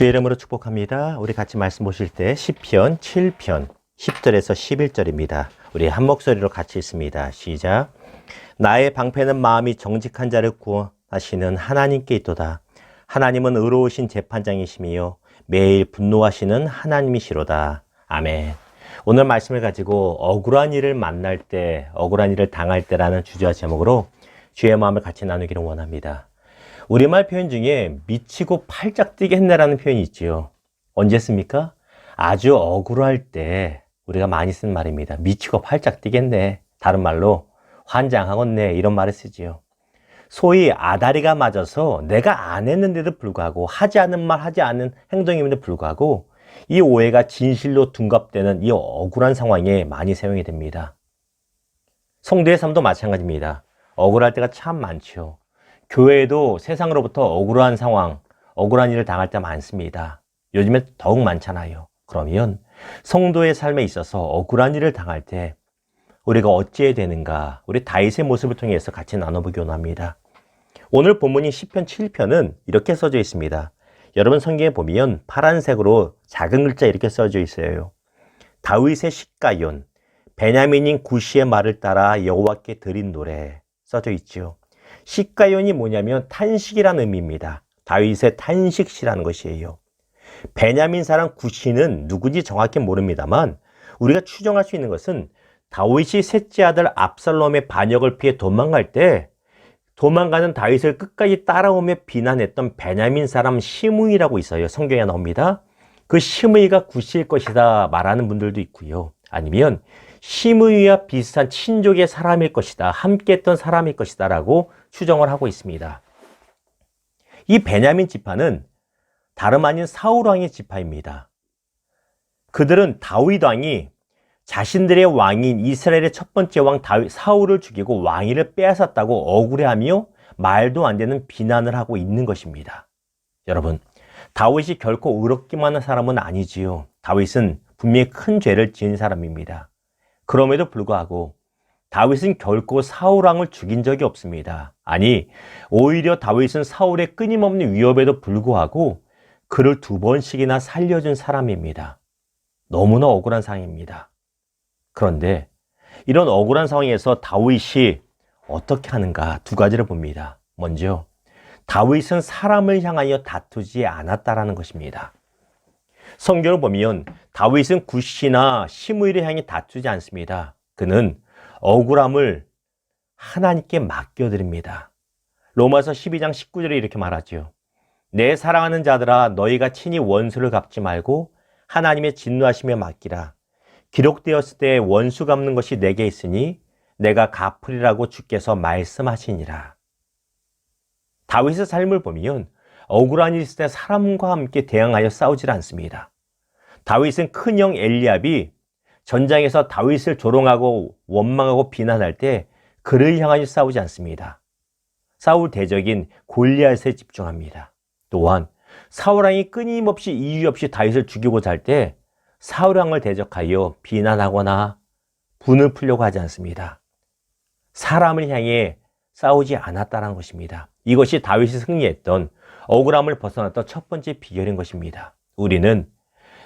주의 이름으로 축복합니다. 우리 같이 말씀 보실 때 10편 7편 10절에서 11절입니다. 우리 한 목소리로 같이 있습니다. 시작. 나의 방패는 마음이 정직한 자를 구원하시는 하나님께 있도다. 하나님은 의로우신 재판장이시며 매일 분노하시는 하나님이시로다. 아멘. 오늘 말씀을 가지고 억울한 일을 만날 때, 억울한 일을 당할 때라는 주제와 제목으로 주의 마음을 같이 나누기를 원합니다. 우리말 표현 중에 미치고 팔짝 뛰겠네라는 표현이 있지요. 언제 씁니까? 아주 억울할 때 우리가 많이 쓰는 말입니다. 미치고 팔짝 뛰겠네. 다른 말로 환장하겠네. 이런 말을 쓰지요. 소위 아다리가 맞아서 내가 안 했는데도 불구하고 하지 않은 말 하지 않은 행동임에도 불구하고 이 오해가 진실로 둔갑되는 이 억울한 상황에 많이 사용이 됩니다. 성도의 삶도 마찬가지입니다. 억울할 때가 참 많죠. 교회에도 세상으로부터 억울한 상황, 억울한 일을 당할 때 많습니다. 요즘에 더욱 많잖아요. 그러면 성도의 삶에 있어서 억울한 일을 당할 때 우리가 어찌해야 되는가? 우리 다윗의 모습을 통해서 같이 나눠보기 원합니다. 오늘 본문인 10편 7편은 이렇게 써져 있습니다. 여러분 성경에 보면 파란색으로 작은 글자 이렇게 써져 있어요. 다윗의 식가연, 베냐민인 구시의 말을 따라 여호와께 드린 노래 써져 있죠. 식가연이 뭐냐면 탄식이라는 의미입니다. 다윗의 탄식시라는 것이에요. 베냐민 사람 구시는 누구지 정확히 모릅니다만 우리가 추정할 수 있는 것은 다윗이 셋째 아들 압살롬의 반역을 피해 도망갈 때 도망가는 다윗을 끝까지 따라오며 비난했던 베냐민 사람 시므이라고 있어요. 성경에 나옵니다. 그 시므이가 구시일 것이다 말하는 분들도 있고요. 아니면 시므이와 비슷한 친족의 사람일 것이다. 함께 했던 사람일 것이다 라고 추정을 하고 있습니다. 이 베냐민 지파는 다름 아닌 사울 왕의 지파입니다. 그들은 다윗 왕이 자신들의 왕인 이스라엘의 첫 번째 왕 다윗 사울을 죽이고 왕위를 빼앗았다고 억울해하며 말도 안 되는 비난을 하고 있는 것입니다. 여러분, 다윗이 결코 의롭기만 한 사람은 아니지요. 다윗은 분명히 큰 죄를 지은 사람입니다. 그럼에도 불구하고 다윗은 결코 사울 왕을 죽인 적이 없습니다. 아니, 오히려 다윗은 사울의 끊임없는 위협에도 불구하고 그를 두 번씩이나 살려준 사람입니다. 너무나 억울한 상황입니다. 그런데 이런 억울한 상황에서 다윗이 어떻게 하는가 두 가지를 봅니다. 먼저 다윗은 사람을 향하여 다투지 않았다라는 것입니다. 성경을 보면 다윗은 구시나 시므이를 향해 다투지 않습니다. 그는 억울함을 하나님께 맡겨드립니다. 로마서 12장 19절에 이렇게 말하죠. 내 사랑하는 자들아 너희가 친히 원수를 갚지 말고 하나님의 진노하심에 맡기라. 기록되었을 때 원수 갚는 것이 내게 있으니 내가 갚으리라고 주께서 말씀하시니라. 다윗의 삶을 보면 억울한 일 있을 때 사람과 함께 대항하여 싸우질 않습니다. 다윗은 큰형 엘리압이 전장에서 다윗을 조롱하고 원망하고 비난할 때 그를 향하여 싸우지 않습니다. 싸울 대적인 골리앗에 집중합니다. 또한 사울왕이 끊임없이 이유 없이 다윗을 죽이고자 할 때 사울왕을 대적하여 비난하거나 분을 풀려고 하지 않습니다. 사람을 향해 싸우지 않았다는 것입니다. 이것이 다윗이 승리했던 억울함을 벗어났던 첫 번째 비결인 것입니다. 우리는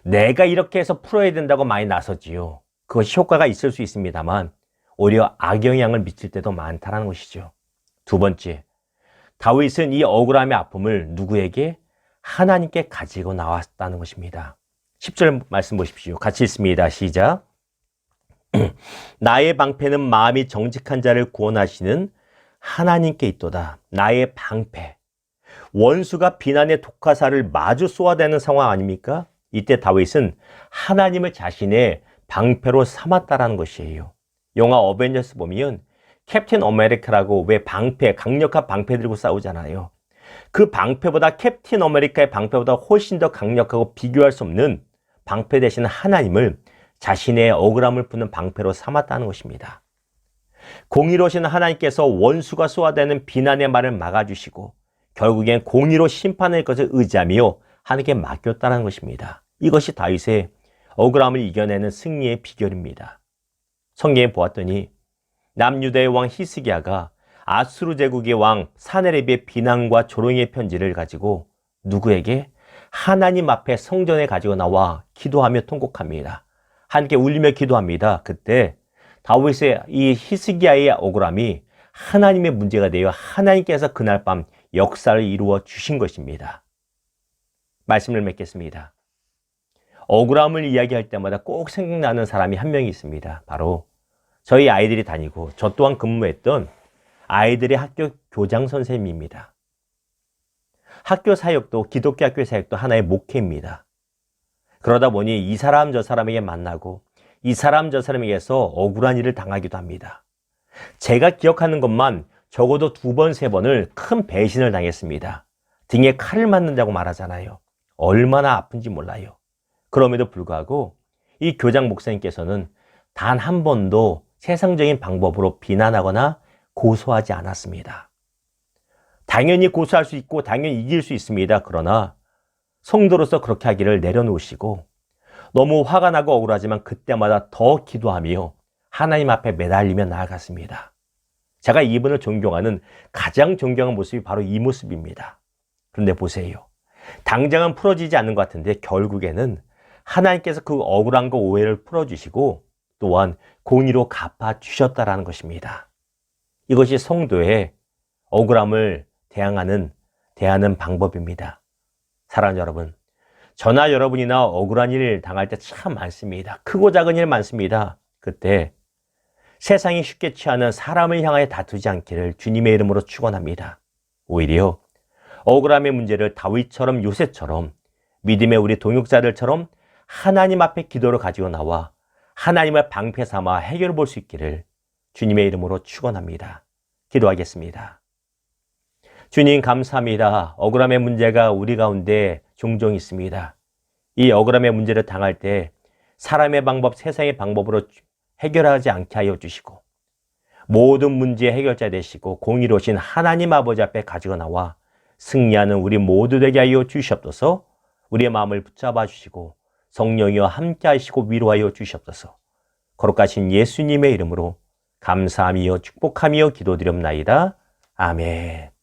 내가 이렇게 해서 풀어야 된다고 많이 나서지요. 그것이 효과가 있을 수 있습니다만 오히려 악영향을 미칠 때도 많다는 것이죠. 두 번째, 다윗은 이 억울함의 아픔을 누구에게? 하나님께 가지고 나왔다는 것입니다. 10절 말씀 보십시오. 같이 있습니다. 시작. 나의 방패는 마음이 정직한 자를 구원하시는 하나님께 있도다. 나의 방패. 원수가 비난의 독화살을 마주 쏘아대는 상황 아닙니까? 이때 다윗은 하나님을 자신의 방패로 삼았다라는 것이에요. 영화 어벤져스 보면 캡틴 아메리카라고 왜 방패, 강력한 방패 들고 싸우잖아요. 그 방패보다 캡틴 아메리카의 방패보다 훨씬 더 강력하고 비교할 수 없는 방패 대신 하나님을 자신의 억울함을 푸는 방패로 삼았다는 것입니다. 공의로신 하나님께서 원수가 쏘아대는 비난의 말을 막아주시고 결국엔 공의로 심판할 것을 의지하며 하나님께 맡겼다는 것입니다. 이것이 다윗의 억울함을 이겨내는 승리의 비결입니다. 성경에 보았더니 남유다의 왕 히스기야가 아수르 제국의 왕 사네립의 비난과 조롱의 편지를 가지고 누구에게 하나님 앞에 성전에 가지고 나와 기도하며 통곡합니다. 함께 울리며 기도합니다. 그때 다윗의 이 히스기야의 억울함이 하나님의 문제가 되어 하나님께서 그날 밤 역사를 이루어 주신 것입니다. 말씀을 맺겠습니다. 억울함을 이야기할 때마다 꼭 생각나는 사람이 한 명이 있습니다. 바로 저희 아이들이 다니고 저 또한 근무했던 아이들의 학교 교장 선생님입니다. 학교 사역도 기독교 학교 사역도 하나의 목회입니다. 그러다 보니 이 사람 저 사람에게 만나고 이 사람 저 사람에게서 억울한 일을 당하기도 합니다. 제가 기억하는 것만 적어도 두 번, 세 번을 큰 배신을 당했습니다. 등에 칼을 맞는다고 말하잖아요. 얼마나 아픈지 몰라요. 그럼에도 불구하고 이 교장 목사님께서는 단 한 번도 세상적인 방법으로 비난하거나 고소하지 않았습니다. 당연히 고소할 수 있고 당연히 이길 수 있습니다. 그러나 성도로서 그렇게 하기를 내려놓으시고 너무 화가 나고 억울하지만 그때마다 더 기도하며 하나님 앞에 매달리며 나아갔습니다. 제가 이분을 존경하는 가장 존경한 모습이 바로 이 모습입니다. 그런데 보세요. 당장은 풀어지지 않는 것 같은데 결국에는 하나님께서 그 억울함과 오해를 풀어주시고 또한 공의로 갚아주셨다라는 것입니다. 이것이 성도의 억울함을 대항하는, 대하는 방법입니다. 사랑하는 여러분, 저나 여러분이나 억울한 일 당할 때 참 많습니다. 크고 작은 일 많습니다. 그때 세상이 쉽게 취하는 사람을 향하여 다투지 않기를 주님의 이름으로 축원합니다. 오히려 억울함의 문제를 다윗처럼 요셉처럼 믿음의 우리 동역자들처럼 하나님 앞에 기도를 가지고 나와 하나님을 방패 삼아 해결해 볼수 있기를 주님의 이름으로 축원합니다. 기도하겠습니다. 주님 감사합니다. 억울함의 문제가 우리 가운데 종종 있습니다. 이 억울함의 문제를 당할 때 사람의 방법, 세상의 방법으로 해결하지 않게 하여 주시고 모든 문제의 해결자 되시고 공의로우신 하나님 아버지 앞에 가지고 나와 승리하는 우리 모두 되게 하여 주시옵소서 우리의 마음을 붙잡아 주시고 성령이와 함께 하시고 위로하여 주시옵소서 거룩하신 예수님의 이름으로 감사하며 축복하며 기도드렵나이다. 아멘.